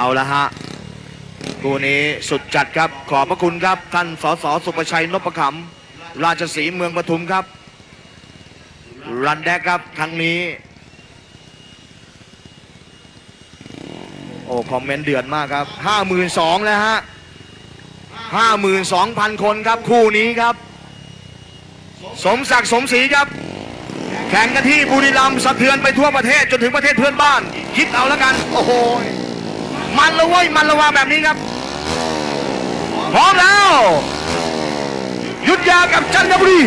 เอาละฮะคู่นี้สุดจัดครับ ขอบพระคุณครับท่านสสสุประชัยนพขำราชสีเมืองปทุมครับ รันแดกครับครั้งนี้ โอ้คอมเมนต์เดือดมากครับห้าหมื่นสองแล้วฮะห้าหมื่นสองพันคนครับคู่นี้ครับ สมศักดิ์สมศรีครับ แข่งกันที่บุรีรัมย์สะเทือนไปทั่วประเทศจนถึงประเทศเพื่อนบ้าน คิดเอาแล้วกัน โอ้โห มันละเว้ยมันละวาแบบนี้ครับ พร้อมแล้ว ยุทธยากับจันทบุรี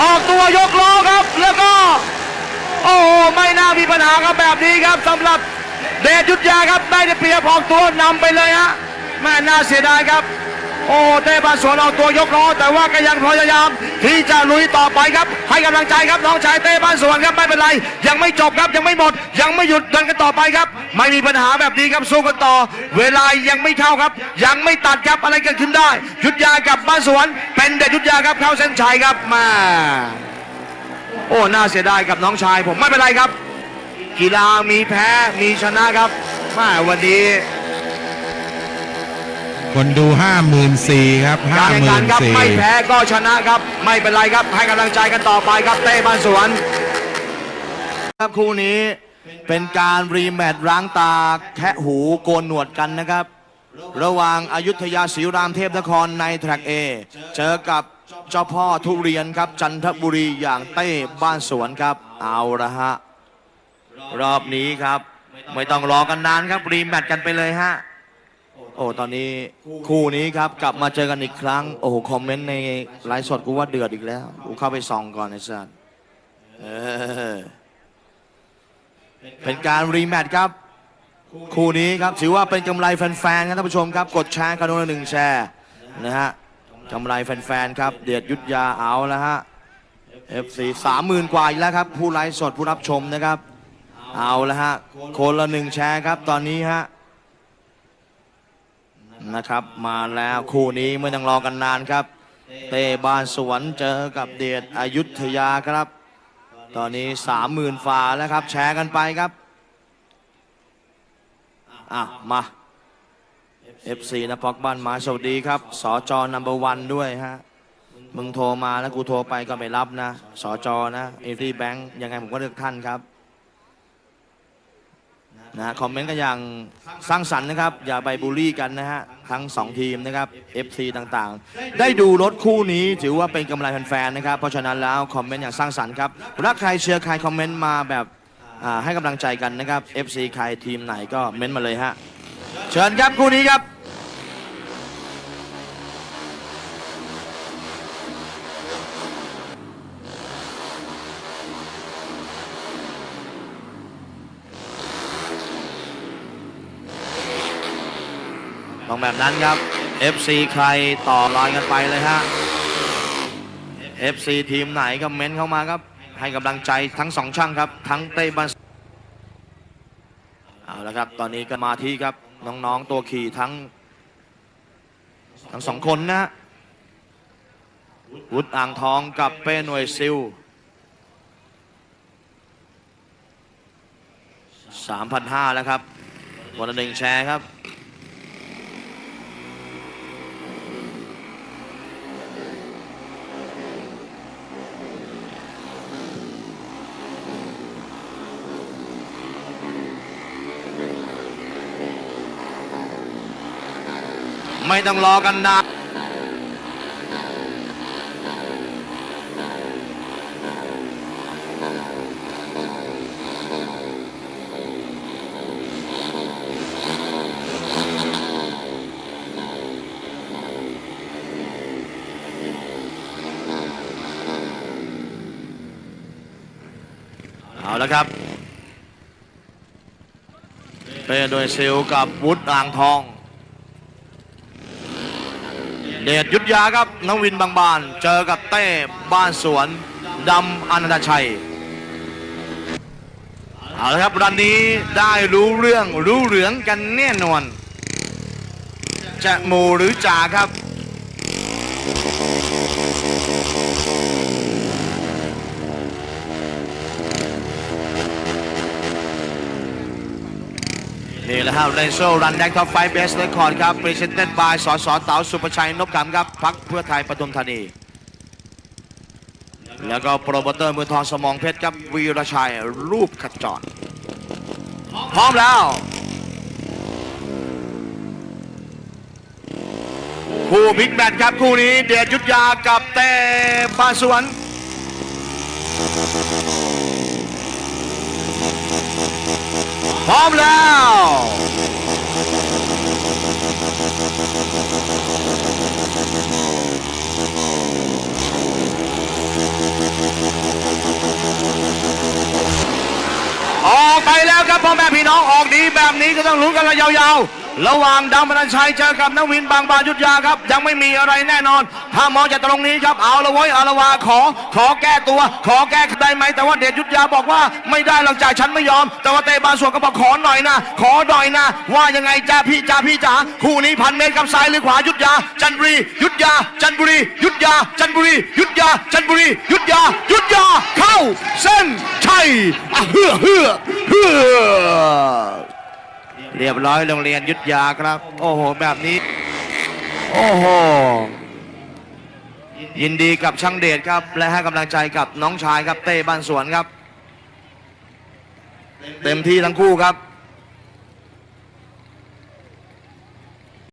ออกตัวยกล้อครับ แล้วก็ ไม่น่ามีปัญหาครับแบบนี้ครับสำหรับเดชยุทธยาครับได้เปรียบออกตัวนำไปเลยฮะแม่น่าเสียดายครับ โอ้เต้บานสวนออกตัวยกล้อแต่ว่าก็ยังพยายามที่จะลุยต่อไปครับ ให้กำลังใจครับน้องชายเต้บ้านสวนครับไม่เป็นไร ยังไม่จบครับยังไม่หมด ยังไม่หยุดเดินกันต่อไปครับ ไม่มีปัญหาแบบนี้ครับสู้กันต่อ เวลายังไม่เข้าครับ ยังไม่ตัดครับอะไรเกิดขึ้นได้ ยุทธยากับบ้านสวนเป็นเดชยุทธยาครับเข้าเส้นชัยครับมา โอ้น่าเสียดายกับน้องชายผมไม่เป็นไรครับ กีฬามีแพ้มีชนะครับแมาวันนี้ คนดูห้าหมื่นสี่ครับห้าการหแข่งมื่ขันนครับสี่ไม่แพ้ก็ชนะครับ ไม่เป็นไรครับให้กำลังใจกันต่อไปครับเต้บ้านสวนครับคู่นี้เป็นการรีแมตช์ร้างตาแคะหูโกนหนวดกันนะครับ ระหว่างอายุทยาศรีรามเทพนครในแทร็กเอเจอกับ เจ้าพ่อทุเรียนครับจันทบุรีอย่างเต้บ้านสวนครับเอาละฮะรอบนี้ครับ ไม่ต้องรอกันนานครับรีแมตช์กันไปเลยฮะโอ้ตอนนี้คู่นี้ครับกลับมาเจอกันอีกครั้งโอ้โหคอมเมนต์ในไลฟ์สดกูว่าเดือดอีกแล้วกูเข้าไปส่องก่อนไอ้สัสเออเป็นการรีแมตช์ครับ คู่นี้ครับถือว่าเป็นกำไรแฟนๆครับท่านผู้ชมครับ กดแชร์กันคนละหนึ่งแชร์นะฮะ กำไรแฟนๆครับ เดียดยุทธยาเอาแล้วฮะ FC สามหมื่นกว่าอีกแล้วครับ ผู้ไลฟ์สดผู้รับชมนะครับ เอาแล้วฮะ คนละหนึ่งแชร์ครับตอนนี้ฮะนะครับ มาแล้วคู่นี้ไม่ต้องรอกันนานครับ เต้บ้านสวนเจอกับเดชอยุธยาครับ ตอนนี้สามหมื่นฝ่าแล้วครับ แชร์กันไปครับ อะ มา FC นะพอกบ้านหมาสวัสดีครับสจนัมเบอร์วันด้วยฮะมึงโทรมาแล้วกูโทรไปก็ไม่รับนะสจนะเอฟรีแบงค์ยังไงผมก็เลือกท่านครับนะคอมเมนต์กันอย่างสร้างสรรค์นะครับ อย่าไปบูลลี่กันนะฮะ ทั้ง 2 ทีมนะครับ FC ต่างๆ ได้ดูรถคู่นี้ถือว่าเป็นกำลังแฟนๆนะครับ เพราะฉะนั้นแล้วคอมเมนต์อย่างสร้างสรรค์ครับรักใครเชียร์ใครคอมเมนต์มาแบบให้กำลังใจกันนะครับ FC ใครทีมไหนก็เม้นต์มาเลยฮะ เชิญครับคู่นี้ครับ ต้องแบบนั้นครับ FC ใครต่อรอยกันไปเลยฮะ FC ทีมไหนก็เม้นเข้ามาครับ ให้กำลังใจทั้งสองช่างครับ ทั้งเต้บันเอาละครับ ตอนนี้ก็มาที่ครับ น้องๆตัวขี่ทั้ง ทั้งสองคนนะวุฒิอ่างทองกับเป้หน่วยซิล3,500แล้วครับวันละหนึ่งแชร์ครับ ไม่ต้องรอกันนานเอาแล้วครับเป้โดยซิลกับวุฒอ่างทอง เดชยุทธยาครับนวินบางบาน เจอกับเต้บ้านสวนดำอนันตชัยเอาละครับรันนี้ได้รู้เรื่องรู้เหลืองกันแน่นอน จะหมูหรือจ่าครับ นี่แหละครับเรนโซรันแดงท็อปไฟเบสเรคคอร์ดครับพรีเซนเต็ดบายสสเต๋าสุประชัยนพกำครับพักเพื่อไทยปทุมธานี แล้วก็โปรโมเตอร์มือทองสมองเพชรครับวีรชัยรูปขจรพร้อมแล้ว คู่บิ๊กแมตช์ครับคู่นี้เดชยุทธยากับเต้บาสวน พร้อมแล้วออกไปแล้วครับพ่อแม่พี่น้องออกดีแบบนี้ก็ต้องลุ้นกันระยาวๆ ระหว่างดาวมนันชัยเจอกับนวินบางบายุทธยาครับ ยังไม่มีอะไรแน่นอน ถ้ามองจากตรงนี้ครับเอาละเว้ยเอาละวาขอ ขอแก้ตัว ขอแก้ได้ไหมแต่ว่าเดชยุทธยาบอกว่าไม่ได้หรอกจ่าฉันไม่ยอม แต่ว่าเตบาส่วนก็บอกขอหน่อยนะ ขอหน่อยนะ ว่ายังไงจ้าพี่จ้าพี่จ๋าคู่นี้พันเมตรกับซ้ายหรือขวายุทธยา จันบุรียุทธยา จันบุรียุทธยา จันบุรียุทธยา จันบุรียุทธยา ยุทธยาเข้า เส้นชัยเฮือเฮือเฮือ เรียบร้อยโรงเรียนยุทธยาครับ โอ้โห แบบนี้ โอ้โห ยินดีกับช่างเดชครับ และให้กำลังใจกับน้องชายครับเต้บ้านสวนครับ เต็มที่ทั้งคู่ครับ